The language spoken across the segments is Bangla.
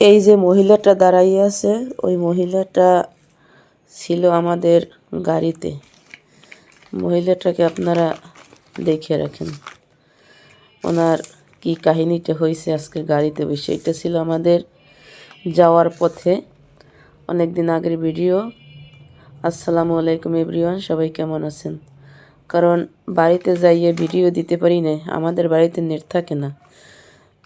এই যে মহিলাটা দাঁড়াইয়ে আছে, ওই মহিলাটা ছিল আমাদের গাড়িতে। মহিলাটাকে আপনারা দেখে রাখেন। ওনার কি কাহিনীটা হয়েছে আজকে গাড়িতে বসে এটা ছিল আমাদের যাওয়ার পথে অনেক দিন আগের ভিডিও। আসসালামু আলাইকুম এভরিওয়ান, সবাই কেমন আছেন? কারণ বাড়িতে যাইয়ে ভিডিও দিতে পারি না আমাদের বাড়িতে নেট থাকে না।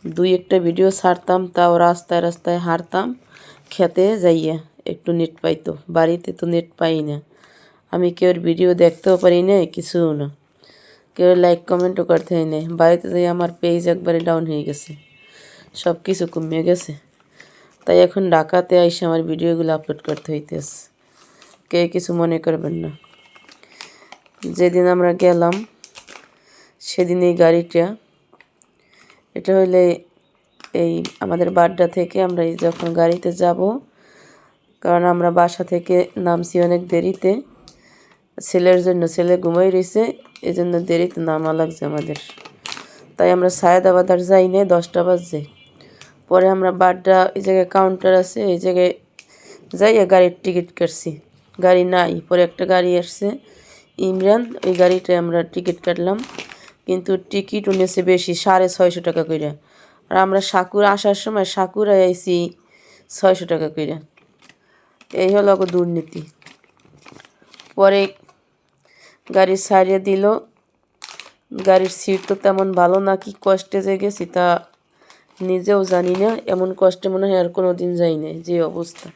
দুই একটা ভিডিও ছাড়তাম, তাও রাস্তায় রাস্তায় হারতাম খেতে যাইয়া একটু নেট পাইতো। বাড়িতে তো নেট পাই না। আমি কেউর ভিডিও দেখতেও পারি না? কিছুও না। কেউ লাইক কমেন্টও করতে হয় না। বাড়িতে যাই আমার পেজ একবারে ডাউন হয়ে গেছে। সব কিছু কমে গেছে। তাই এখন ঢাকাতে আইসে আমার ভিডিওগুলো আপলোড করতে হইতেছে। কে কিছু মনে করবেন না। যেদিন আমরা গেলাম, সেদিন এই গাড়িটা এটা হইলে এই আমাদের বাড্ডা থেকে আমরা এই যখন গাড়িতে যাব, কারণ আমরা বাসা থেকে নামছি অনেক দেরিতে। ছেলের জন্য ছেলে ঘুমাই রয়েছে এই জন্য দেরিতে নামা লাগছে আমাদের। তাই আমরা সায়দাবাদ আর যাই না দশটা বাজছে। পরে আমরা বাড্ডা এই জায়গায় কাউন্টার আছে, এই জায়গায় যাইয়া গাড়ির টিকিট কাটছি। গাড়ি নাই, পরে একটা গাড়ি আসছে, ইমরান, ওই গাড়িটায় আমরা টিকিট কাটলাম। কিন্তু টিকিট উনেছে বেশি, সাড়ে ছয়শো টাকা করে আর আমরা সাকুরা আসার সময় সাকুরায় আইছি ছয়শো টাকা করে এই হলো দুর্নীতি। পরে গাড়ি সারিয়ে দিল, গাড়ির সিট তো তেমন ভালো না, কি কষ্টে যে গেছি তা নিজেও জানি না, এমন কষ্টে মনে হয় আর কোনো দিন যাই না যে অবস্থা।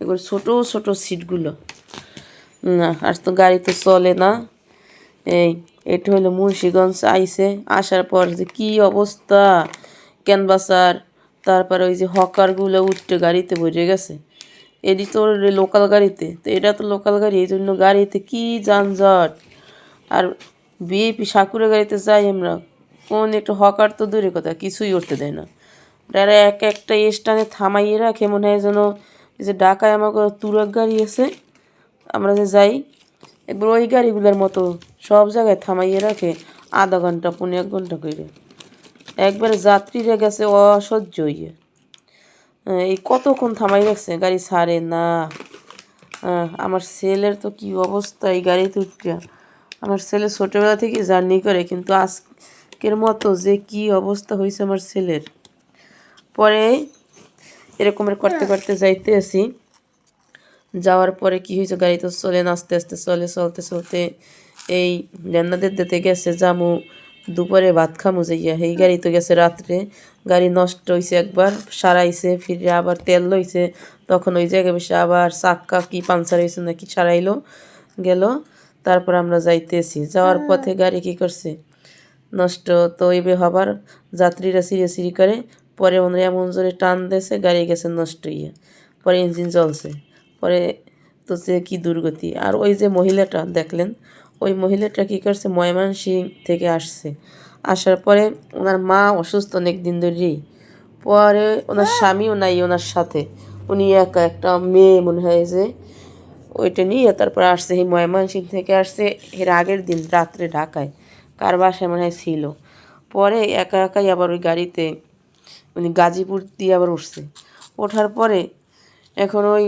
এগুলো ছোটো ছোটো সিটগুলো না, আর তো গাড়ি তো চলে না। এই, এটা হলো মুন্সিগঞ্জ আইসে, আসার পর যে কি অবস্থা? ক্যানভাসার তারপরে ওই যে হকারগুলো উঠতে গাড়িতে বসে গেছে। এদি তো লোকাল গাড়িতে, তো এটা তো লোকাল গাড়ি, এই জন্য গাড়িতে কি যানজট? আর বিএপি সাকুরে গাড়িতে যাই আমরা, কোন একটু হকার তো দূরে কথা, কিছুই উঠতে দেয় না। এরা এক একটা স্টানে থামাইয়ে রাখে, মনে হয় যেন যে ঢাকায় আমাকে তুরক গাড়ি আছে, আমরা যে যাই একবার ওই গাড়িগুলোর মতো সব জায়গায় থামাইয়ে রাখে আধা ঘণ্টা পনেরো এক ঘণ্টা করে একবারে যাত্রীরা গেছে অসহ্য হ্যাঁ, এই কতক্ষণ থামাই রাখছে? গাড়ি ছাড়ে না। আমার ছেলের তো কি অবস্থা এই গাড়িতে উঠতে আমার ছেলে ছোটোবেলা থেকে জার্নি করে কিন্তু আজকের মতো যে কি অবস্থা হয়েছে আমার ছেলের। পরে এরকমের করতে করতে যাইতে আসি যাওয়ার পরে কি হয়েছে? গাড়ি তো চলে আস্তে আস্তে চলে চলতে চলতে এই রান্নাদের দিতে গেছে জামু দুপুরে ভাত খামু যাইয়া। এই গাড়ি তো গেছে রাত্রে গাড়ি নষ্ট হয়েছে একবার সারাইছে ফিরে আবার তেল লইছে তখন ওই জায়গায় বসে আবার চাক্কা কি পাংচার হয়েছে নাকি সারাইলো গেল তারপর আমরা যাইতেছি। যাওয়ার পথে গাড়ি কি করছে? নষ্ট তো এইভাবে হবার যাত্রীরা সিঁড়ে সিঁড়ি করে পরে ওনারা এমন জোরে টান দিয়েছে গাড়ি গেছে নষ্ট হইয়া পরে ইঞ্জিন চলছে পরে তো সে কী দুর্গতি। আর ওই যে মহিলাটা, দেখলেন? ওই মহিলাটা কী করছে? ময়মনসিং থেকে আসছে। আসার পরে ওনার মা অসুস্থ অনেক দিন ধরেই। পরে ওনার স্বামীও নাই ওনার সাথে। উনি একা একটা মেয়ে মনে হয় যে, ওইটা নিয়ে তারপর আসছে। এই ময়মনসিং থেকে আসছে এর আগের দিন রাত্রে ঢাকায়। কার বাসায় মনে হয় ছিল। পরে একা একাই আবার ওই গাড়িতে উনি গাজীপুর দিয়ে আবার উঠছে। ওঠার পরে এখন ওই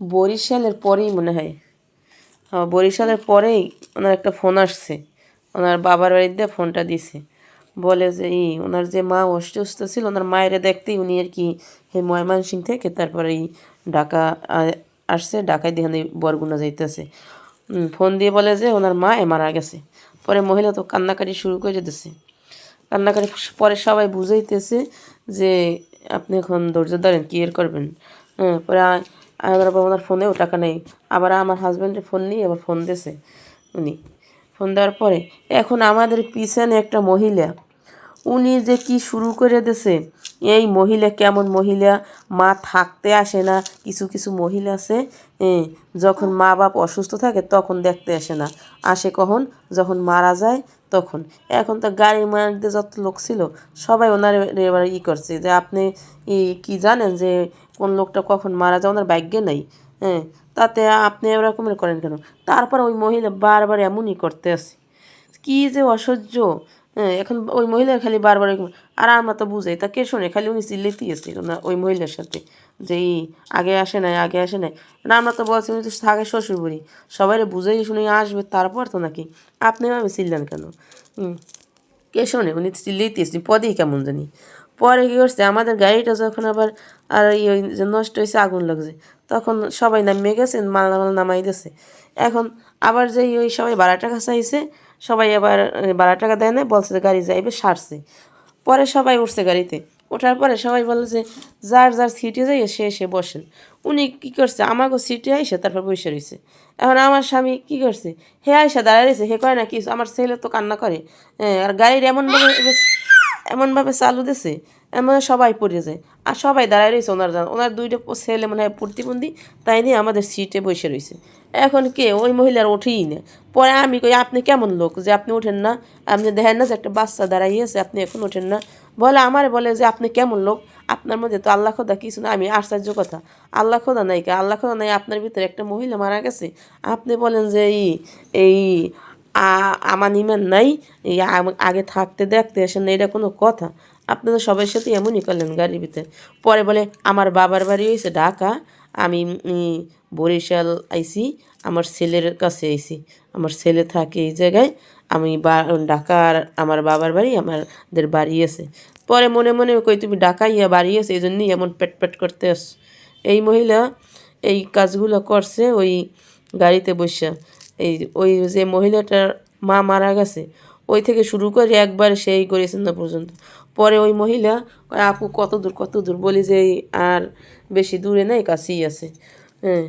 বরিশালের পরেই মনে হয়। বরিশালের পরেই ওনার একটা ফোন আসছে। ওনার বাবার বাড়িতে ফোনটা দিছে। বলে যে ই ওনার যে মা অসুস্থ ছিল, ওনার মায়ের দেখতেই উনি আর কি এই ময়মনসিং থেকে তারপরে এই ঢাকা আসছে, ঢাকায় দিয়ে বরগুনা যাইতেছে। ফোন দিয়ে বলে যে, ওনার মা এ মারা গেছে। পরে মহিলা তো কান্নাকাটি শুরু করে দিতেছে কান্নাকাটি পরে সবাই বুঝাইতেছে যে, আপনি এখন ধৈর্য ধরেন, কি এর করবেন? হ্যাঁ পরে আ- আবার আবার ওনার ফোনেও টাকা নেই। আবার আমার হাজব্যান্ডের ফোন নিয়ে আবার ফোন দিয়েছে উনি। ফোন দেওয়ার পরে এখন আমাদের পিছনে একটা মহিলা উনি যে কি শুরু করে দিছে? এই মহিলা কেমন মহিলা? মা থাকতে আসে না, কিছু কিছু মহিলা আছে যখন মা বাপ অসুস্থ থাকে তখন দেখতে আসে না। আসে কখন? যখন মারা যায় তখন। এখন তো গাড়ির মধ্যে যত লোক ছিল, সবাই ওনার এবার ই করছে যে আপনি ই কি জানেন যে কোন লোকটা কখন মারা যায়? ওনার ভাগ্যে নাই হ্যাঁ তাতে আপনি এরকমের করেন কেন? তারপর ওই মহিলা বারবার এমনই করতে আসে। কি যে অসহ্য হ্যাঁ এখন ওই মহিলার খালি বারবার আর আমরা তো বুঝাই, তা কে শোনে? খালি উনি চিল্লেতে এসেছিল না ওই মহিলার সাথে যে আগে আসে নাই, আগে আসে নাই। না, আমরা তো বলছি উনি তো থাকে শ্বশুর বাড়ি সবাই বুঝেই শুনে আসবে, তারপর তো নাকি। আপনি এভাবে চিল্লেন কেন? কে শোনে? উনি তো এসেছি পদেই কেমন জানি। পরে কী করছে? আমাদের গাড়িটা যখন আবার আর ওই যে নষ্ট হয়েছে, আগুন লাগছে, তখন সবাই নামিয়ে গেছে মাল মাল নামাই দিয়েছে। এখন আবার যে ওই সবাই বারো টাকা চাইছে সবাই আবার বারো টাকা দেয় না, বলছে গাড়ি যাইবে, সারছে। পরে সবাই উঠছে গাড়িতে। ওঠার পরে সবাই বলে যে, যার যার সিটে যাই সে এসে বসেন। উনি কী করছে আমাকে সিটে আইসে তারপর বসে রয়েছে এখন আমার স্বামী কী করছে, হে আইসা দাঁড়ায় রয়েছে হে কয় না কি, আমার ছেলে তো কান্না করে। আর গাড়ির এমনভাবে এমনভাবে চালু দিছে, এমন সবাই পড়ে যায়। আর সবাই দাঁড়ায় রয়েছে ওনার ওনার দুইটা ছেলে মনে হয় প্রতিবন্ধী, তাই নিয়ে আমাদের সিটে বসে রয়েছে এখন কে? ওই মহিলার ওঠেই না। পরে আমি কই, আপনি কেমন লোক যে আপনি ওঠেন না? আপনি দেখেন না যে একটা বাচ্চা দাঁড়াইয়েছে আপনি এখন ওঠেন না? বলে, আমার বলে যে আপনি কেমন লোক? আপনার মধ্যে তো আল্লাহ খোদা কিছু না, আমি আশ্চর্য কথা। আল্লাহ খোদা নাই আল্লাহ খোদা নাই, আপনার ভিতরে একটা মহিলা মারা গেছে। আপনি বলেন যে এই এই আমার ইমান নাই আগে থাকতে দেখতে আসেন না, এটা কোনো কথা। আপনি তো সবার সাথে এমনই করলেন গাড়ির ভিতরে। পরে বলে, আমার বাবার বাড়ি হয়েছে ঢাকা, আমি বরিশাল আইছি, আমার ছেলের কাছে আইছি। আমার ছেলে থাকে এই জায়গায়, আমি বা, ঢাকার আমার বাবার বাড়ি, আমাদের বাড়ি আছে। পরে মনে মনে কই, তুমি ঢাকা ইয়া বাড়ি আছে এই জন্যই এমন পেট পেট করতে আস এই মহিলা এই কাজগুলো করছে, ওই গাড়িতে বসে। এই, ওই যে মহিলাটার মা মারা গেছে, ওই থেকে শুরু করে একবার সেই করেছেন না পর্যন্ত। পরে ওই মহিলা আপু, কত দূর কত দূর? বলি যে আর বেশি দূরে নাই, কাছেই আছে। হ্যাঁ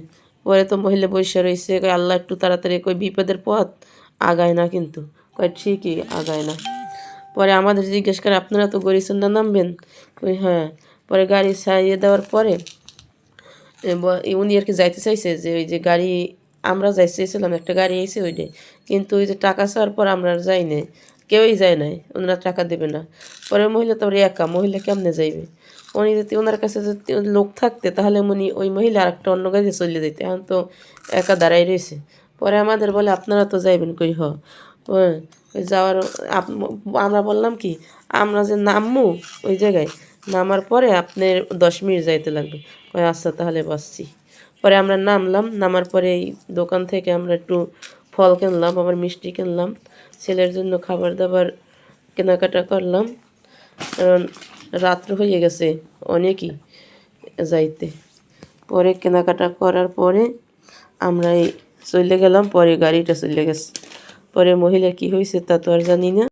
পরে তো মহিলা বসে রয়েছে আল্লাহ একটু তাড়াতাড়ি কই বিপদের পথ আগায় না কিন্তু। কয়, ঠিকই আগায় না। পরে আমাদের জিজ্ঞেস করে, আপনারা তো গরিসন্ডা নামবেন? কই হ্যাঁ। পরে গাড়ি ছাড়িয়ে দেওয়ার পরে উনি আর কি যাইতে চাইছে যে, ওই যে গাড়ি, আমরা যাই চাইছিলাম, একটা গাড়ি এসে ওইটা কিন্তু ওই যে টাকা চাওয়ার পর আমরা যাই নাই। কেউই যায় নাই, ওনারা টাকা দেবে না। পরে মহিলা তো একা, মহিলা কেমনে যাইবে? উনি যদি ওনার কাছে যদি লোক থাকতে, তাহলে উনি ওই মহিলা আর একটা অন্য গাড়ি চলে যেতে এখন তো একা দাঁড়াই রয়েছে। পরে আমাদের বলে, আপনারা তো যাইবেন কই হ? যাওয়ার আমরা বললাম কি, আমরা যে নামবো ওই জায়গায়, নামার পরে আপনার দশ মিনিট যাইতে লাগবে। কয় আচ্ছা তাহলে বসছি। পরে আমরা নামলাম, নামার পরে এই দোকান থেকে আমরা একটু ফল কিনলাম আমার মিষ্টি কিনলাম, ছেলের জন্য খাবার দাবার কেনাকাটা করলাম। কারণ রাত্র হয়ে গেছে অনেকই যাইতে। পরে কেনাকাটা করার পরে আমরা চলে গেলাম, পরে গাড়িটা চলে গেছে। পরে মহিলা কি হয়েছে তা তো আর জানি না।